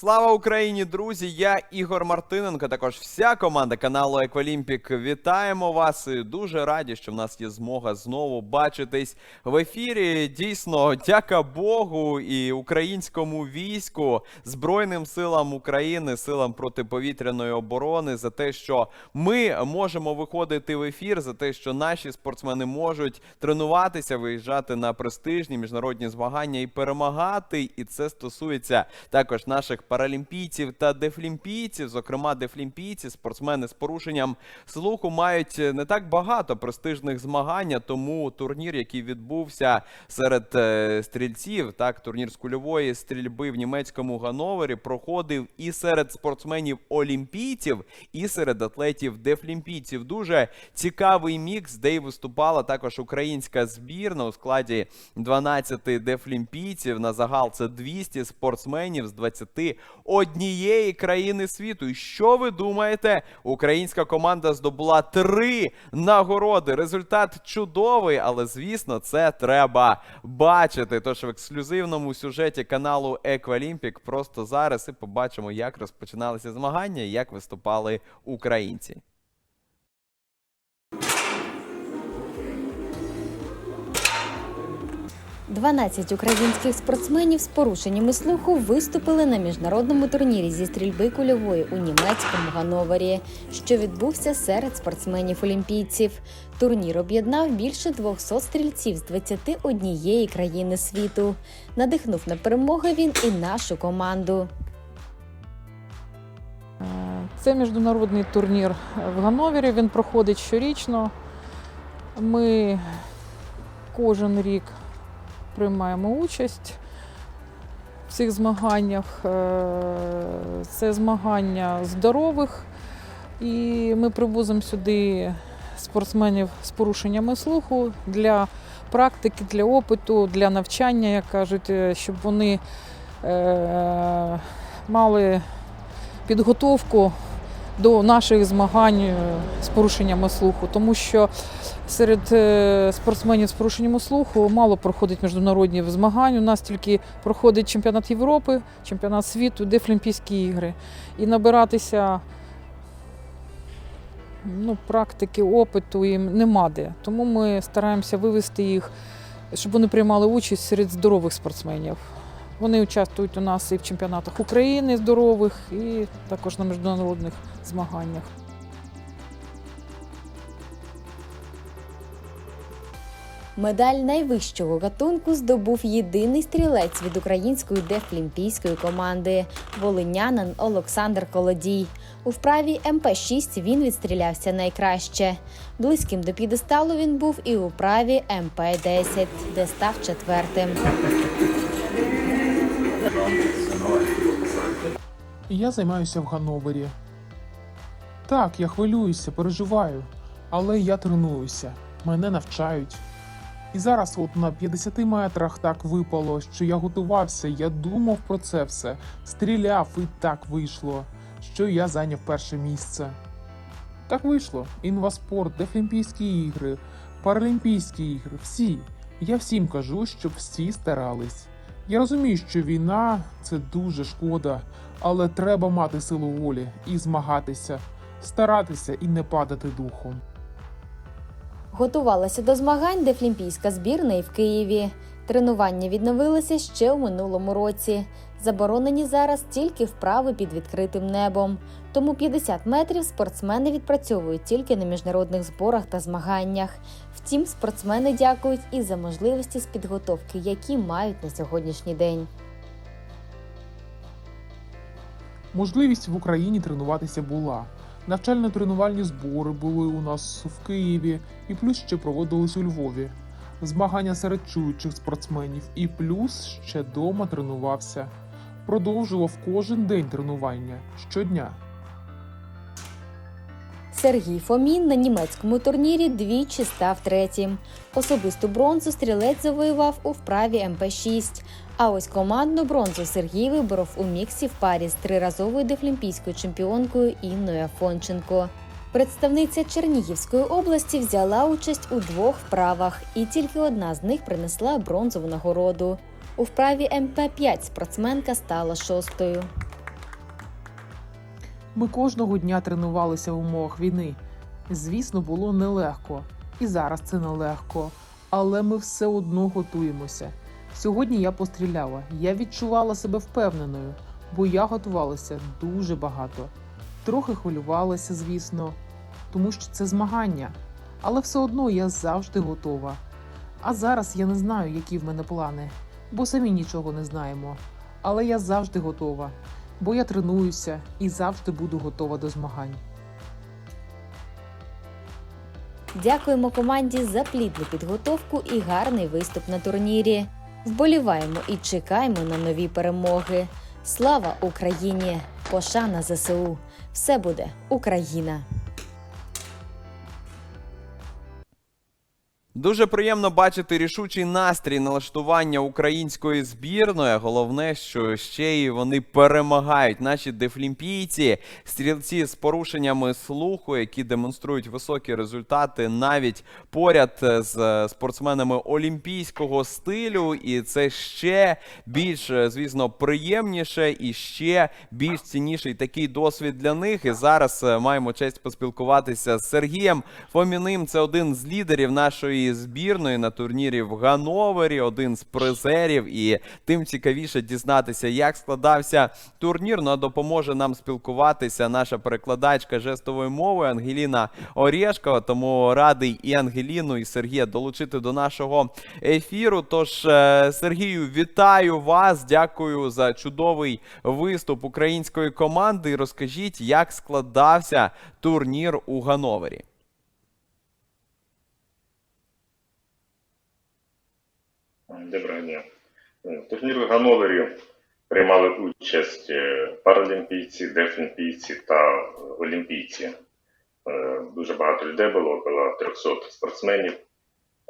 Слава Україні, друзі! Я Ігор Мартиненко. Також вся команда каналу Еквалімпік. Вітаємо вас. І Дуже раді, що в нас є змога знову бачитись в ефірі. Дійсно, дяка Богу і українському війську, Збройним силам України, силам протиповітряної оборони за те, що ми можемо виходити в ефір, за те, що наші спортсмени можуть тренуватися, виїжджати на престижні міжнародні змагання і перемагати. І це стосується також наших паралімпійців та дефлімпійців. Зокрема, дефлімпійці, спортсмени з порушенням слуху, мають не так багато престижних змагань, тому турнір, який відбувся серед е, стрільців, так турнір з кульової стрільби в німецькому Гановері, проходив і серед спортсменів олімпійців, і серед атлетів дефлімпійців. Дуже цікавий мікс, де й виступала також українська збірна у складі 12 дефлімпійців. На загал це 200 спортсменів з 21 країни світу. І що ви думаєте? Українська команда здобула три нагороди. Результат чудовий, але звісно, це треба бачити. Тож в ексклюзивному сюжеті каналу Еквалімпік просто зараз і побачимо, як розпочиналися змагання і як виступали українці. 12 українських спортсменів з порушеннями слуху виступили на міжнародному турнірі зі стрільби кульової у німецькому Гановері, що відбувся серед спортсменів-олімпійців. Турнір об'єднав більше 200 стрільців з 21 країни світу. Надихнув на перемоги він і нашу команду. Це міжнародний турнір в Ганновері. Він проходить щорічно. Ми кожен рік приймаємо участь в цих змаганнях. Е, Це змагання здорових, і ми привозимо сюди спортсменів з порушеннями слуху для практики, для опиту, для навчання, як кажуть, е, щоб вони е, мали підготовку до наших змагань е, з порушеннями слуху, тому що серед е, спортсменів з порушеннями слуху мало проходить міжнародні змагань. У нас тільки проходить чемпіонат Європи, чемпіонат світу, Дефлімпійські ігри. І набиратися ну, практики, опиту їм нема де. Тому ми стараємося вивести їх, щоб вони приймали участь серед здорових спортсменів. Вони участвують у нас і в чемпіонатах України здорових, і також на міжнародних змаганнях. Медаль найвищого гатунку здобув єдиний стрілець від української дефлімпійської команди волинянин Олександр Колодій. У вправі МП-6 він відстрілявся найкраще. Близьким до п'єдесталу він був і у вправі МП-10, де став четвертим. І я займаюся в Гановері. Так, я хвилююся, переживаю, але я тренуюся, мене навчають. І зараз, от на 50 метрах, так випало, що я готувався, я думав про це все, стріляв, і так вийшло, що я зайняв перше місце. Так вийшло. Інваспорт, Дефлімпійські ігри, Паралімпійські ігри, всі. Я всім кажу, щоб всі старались. Я розумію, що війна це дуже шкода, але треба мати силу волі і змагатися, старатися і не падати духом. Готувалася до змагань дефлімпійська збірна і в Києві. Тренування відновилися ще у минулому році. Заборонені зараз тільки вправи під відкритим небом. Тому 50 метрів спортсмени відпрацьовують тільки на міжнародних зборах та змаганнях. Втім, спортсмени дякують і за можливості з підготовки, які мають на сьогоднішній день. Можливість в Україні тренуватися була. Навчально-тренувальні збори були у нас в Києві, і плюс ще проводились у Львові. Змагання серед чуючих спортсменів, і плюс ще дома тренувався. Продовжував кожен день тренування щодня. Сергій Фомін на німецькому турнірі двічі став третім. Особисту бронзу стрілець завоював у вправі МП-6. А ось командну бронзу Сергій виборов у міксі в парі з триразовою дефлімпійською чемпіонкою Інною Афонченко. Представниця Чернігівської області взяла участь у двох вправах, і тільки одна з них принесла бронзову нагороду. У вправі МП-5 спортсменка стала шостою. Ми кожного дня тренувалися в умовах війни. Звісно, було нелегко, і зараз це нелегко, але ми все одно готуємося. Сьогодні я постріляла. Я відчувала себе впевненою, бо я готувалася дуже багато. Трохи хвилювалася, звісно, тому що це змагання, але все одно я завжди готова. А зараз я не знаю, які в мене плани, бо самі нічого не знаємо. Але я завжди готова, бо я тренуюся і завжди буду готова до змагань. Дякуємо команді за плідну підготовку і гарний виступ на турнірі. Вболіваємо і чекаємо на нові перемоги. Слава Україні! Пошана ЗСУ! Все буде Україна! Дуже приємно бачити рішучий настрій налаштування української збірної. Головне, що ще й вони перемагають. Наші дефлімпійці, стрілці з порушеннями слуху, які демонструють високі результати навіть поряд з спортсменами олімпійського стилю. І це ще більш, е, звісно, приємніше і ще більш цінніший такий досвід для них. І зараз е, маємо честь поспілкуватися з Сергієм Фоміним. Це один з лідерів нашої збірної на турнірі в Гановері, один з призерів. І тим цікавіше дізнатися, як складався турнір. Ну а допоможе нам спілкуватися наша перекладачка жестової мови Ангеліна Орєшкова. Тому радий і Ангеліну, і Сергія долучити до нашого ефіру. Тож, е, Сергію, вітаю вас. Дякую за чудовий виступ української команди. Розкажіть, як складався турнір у Гановері. Доброго дня. В турнірі в приймали участь е, паралімпійці, дефлімпійці та олімпійці. Е, Дуже багато людей було, около 300 спортсменів.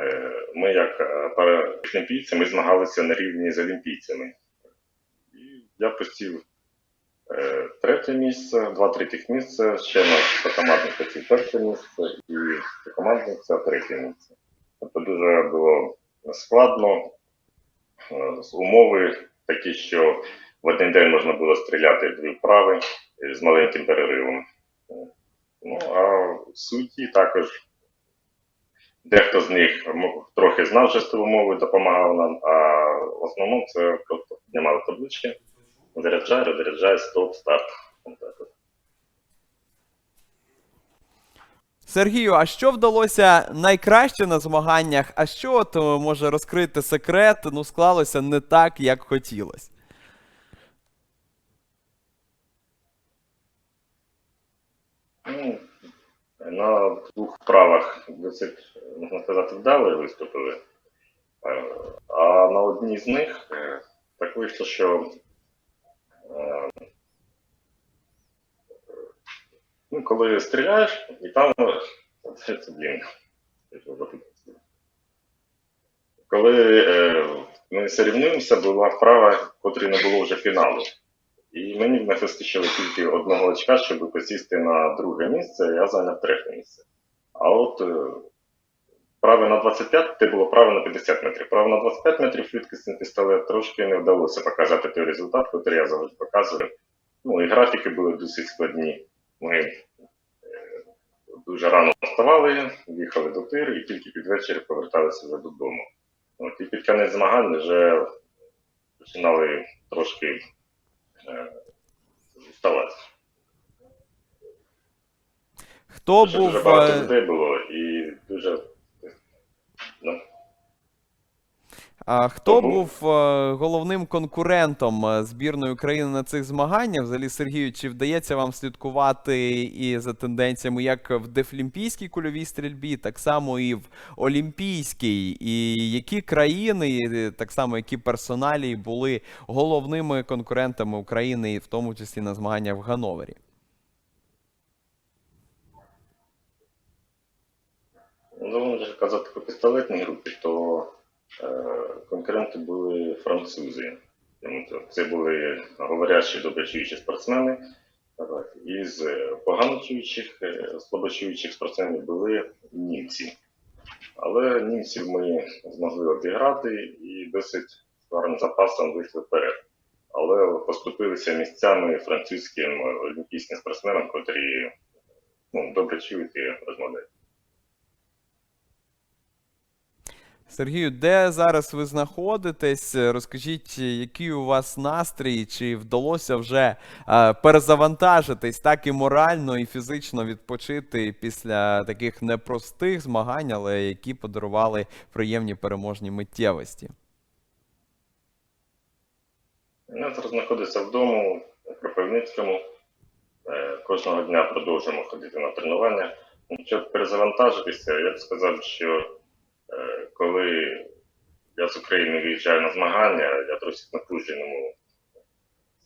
Е, Ми, як е, паралімпійці, ми змагалися на рівні з олімпійцями. І я посів е, третє місце, два третіх місця, ще на командних посів перше місце і командних це третє місце. Тобто дуже було складно. Е, умови такі, що в один день можна було стріляти дві вправи е, з маленьким переривом. Е, Ну, а судді також дехто з них трохи знав жестову мову допомагав нам, а в основному це просто піднімали таблички, заряджай, розряджай, стоп, старт. Отак от. Сергію, а що вдалося найкраще на змаганнях? А що от е, може розкрити секрет? Ну, склалося не так, як хотілося. Ну, на двох вправах досить, можна сказати, вдало виступили. Е, А на одній з них е, так вийшло, що е, ну, коли стріляєш, і там це, це блін. Коли е, ми сорівнуємося, була вправа, котрій не було вже фіналу. І мені не вистачило тільки одного очка, щоб посісти на друге місце, я зайняв третє місце. А от е, право на 25, це було право на 50 метрів. Право на 25 метрів швидкісний пістолет трошки не вдалося показати той результат, який я завжди показую. Ну і графіки були досить складні. Ми е, дуже рано вставали, їхали до тир і тільки під вечір поверталися вже додому. От, і під кінець змагань вже починали трошки е, вставати. Хто Дуже, був багато е, людей було і дуже. Ну, А хто Тому- був е, головним конкурентом е, збірної України на цих змаганнях? Взагалі, Сергію, чи вдається вам слідкувати і за тенденціями як в дефлімпійській кульовій стрільбі, так само і в олімпійській? І які країни, і так само які персоналії були головними конкурентами України, в тому числі на змаганнях в Гановері? ну можна казати по пістолетній групі, то е, конкуренти були французи. Це були говорящі доброчуючі спортсмени. Із е, поганочуючих, е, слабочуючих спортсменів були німці. Але німців ми змогли обіграти і досить гарним запасом вийшли вперед. Але поступилися місцями французьким олімпійським спортсменам, котрі ну, добре чують і розмовляють. Сергію, де зараз ви знаходитесь? Розкажіть, який у вас настрій? Чи вдалося вже е, перезавантажитись так і морально, і фізично відпочити після таких непростих змагань, але які подарували приємні переможні миттєвості? Я зараз знаходиться вдома у Кропивницькому. Е, Кожного дня продовжуємо ходити на тренування. Ну, Щоб перезавантажитися, я б сказав, що коли я з України виїжджаю на змагання, я досить напруженому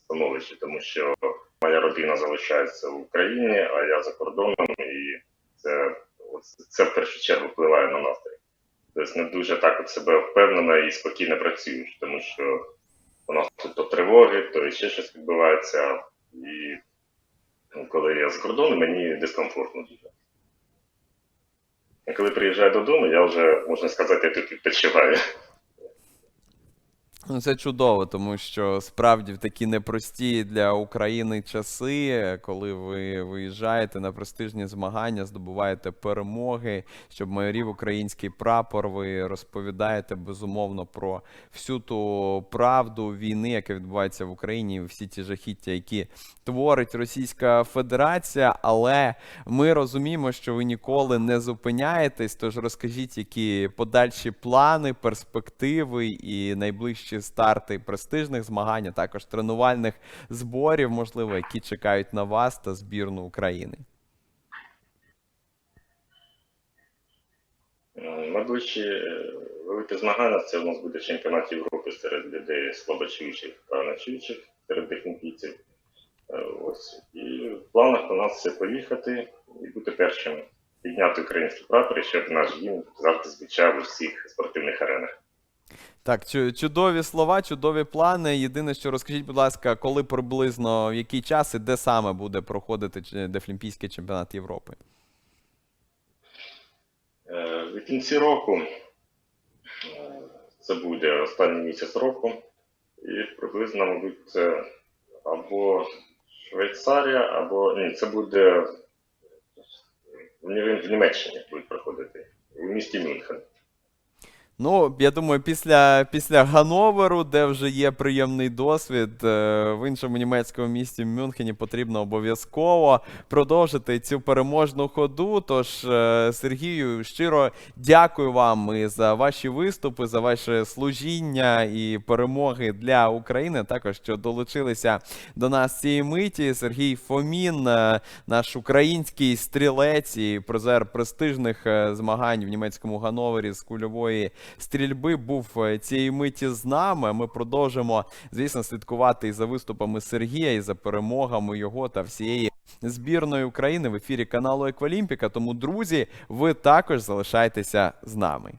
становищі, тому що моя родина залишається в Україні, а я за кордоном, і це, це в першу чергу впливає на настрій. Тобто не дуже так от себе впевнено і спокійно працюєш, тому що у нас тут то тривоги, то ще щось відбувається. І коли я за кордоном, мені дискомфортно дуже. Коли приїжджаю додому, я вже, можна сказати, я тут відпочиваю. Ну, це чудово, тому що справді в такі непрості для України часи, коли ви виїжджаєте на престижні змагання, здобуваєте перемоги, щоб майорів український прапор, ви розповідаєте безумовно про всю ту правду війни, яка відбувається в Україні, всі ті жахіття, які творить Російська Федерація. Але ми розуміємо, що ви ніколи не зупиняєтесь. Тож розкажіть, які подальші плани, перспективи і найближчі старти престижних змагань, а також тренувальних зборів, можливо, які чекають на вас та збірну України. Е, Найближчі е, великі змагання це у нас буде чемпіонат Європи серед людей слабочуючих та нечуючих, серед дефінпійців. Е, Ось. І в планах у нас це поїхати і бути першими. Підняти український прапор, щоб наш гімн завжди звучав у всіх спортивних аренах. Так, чудові слова, чудові плани. Єдине, що розкажіть, будь ласка, коли приблизно в який час і де саме буде проходити Дефлімпійський чемпіонат Європи? Е, В кінці року е, це буде останній місяць року, і приблизно, мабуть, це або Швейцарія, або ні, це буде в Німеччині будуть проходити, у місті Мюнхен. Ну, я думаю, після, після Ганноверу, де вже є приємний досвід, е, в іншому німецькому місті Мюнхені потрібно обов'язково продовжити цю переможну ходу. Тож, е, Сергію, щиро дякую вам і за ваші виступи, за ваше служіння і перемоги для України. Також що долучилися до нас цієї миті. Сергій Фомін, е, наш український стрілець і призер престижних змагань в німецькому Ганновері з кульової стрільби був е, цієї миті з нами. Ми продовжимо, звісно, слідкувати і за виступами Сергія, і за перемогами його та всієї збірної України в ефірі каналу Еквалімпіка. Тому, друзі, ви також залишайтеся з нами.